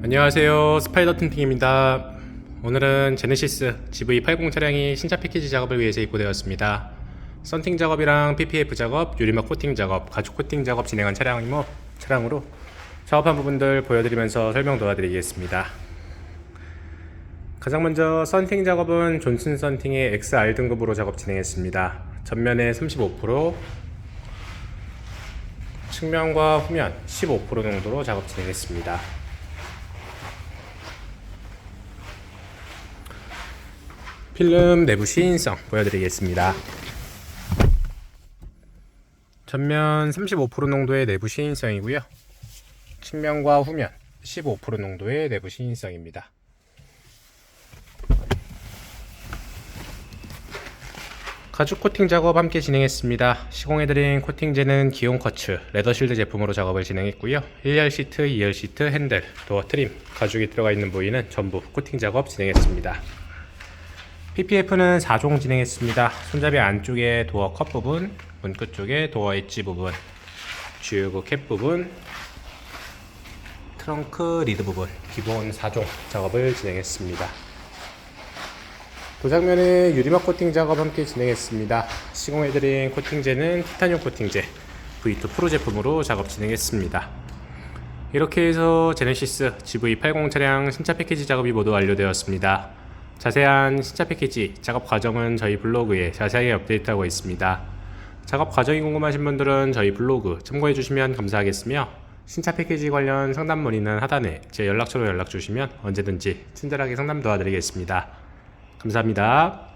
안녕하세요. 스파이더 틴팅입니다. 오늘은 제네시스 GV80 차량이 신차 패키지 작업을 위해서 입고되었습니다. 썬팅 작업이랑 PPF 작업, 유리막 코팅 작업, 가죽 코팅 작업 진행한 차량이모 차량으로 작업한 부분들 보여드리면서 설명 도와드리겠습니다. 가장 먼저 썬팅 작업은 존슨 썬팅의 XR 등급으로 작업 진행했습니다. 전면에 35% 측면과 후면 15% 정도로 작업 진행했습니다 필름 내부 시인성 보여드리겠습니다. 전면 35% 농도의 내부 시인성이고요. 측면과 후면 15% 농도의 내부 시인성입니다. 가죽 코팅 작업 함께 진행했습니다. 시공해드린 코팅제는 기온 커츠, 레더실드 제품으로 작업을 진행했고요. 1열 시트, 2열 시트, 핸들, 도어 트림, 가죽이 들어가 있는 부위는 전부 코팅 작업 진행했습니다. PPF는 4종 진행했습니다. 손잡이 안쪽에 도어 컵 부분, 문끝 쪽에 도어 엣지 부분, 주유구 캡 부분, 트렁크 리드 부분, 기본 4종 작업을 진행했습니다. 도장면에 유리막 코팅 작업 함께 진행했습니다. 시공해드린 코팅제는 티타늄 코팅제 V2 프로 제품으로 작업 진행했습니다. 이렇게 해서 제네시스 GV80 차량 신차 패키지 작업이 모두 완료되었습니다. 자세한 신차 패키지 작업 과정은 저희 블로그에 자세하게 업데이트하고 있습니다. 작업 과정이 궁금하신 분들은 저희 블로그 참고해 주시면 감사하겠으며 신차 패키지 관련 상담 문의는 하단에 제 연락처로 연락 주시면 언제든지 친절하게 상담 도와드리겠습니다. 감사합니다.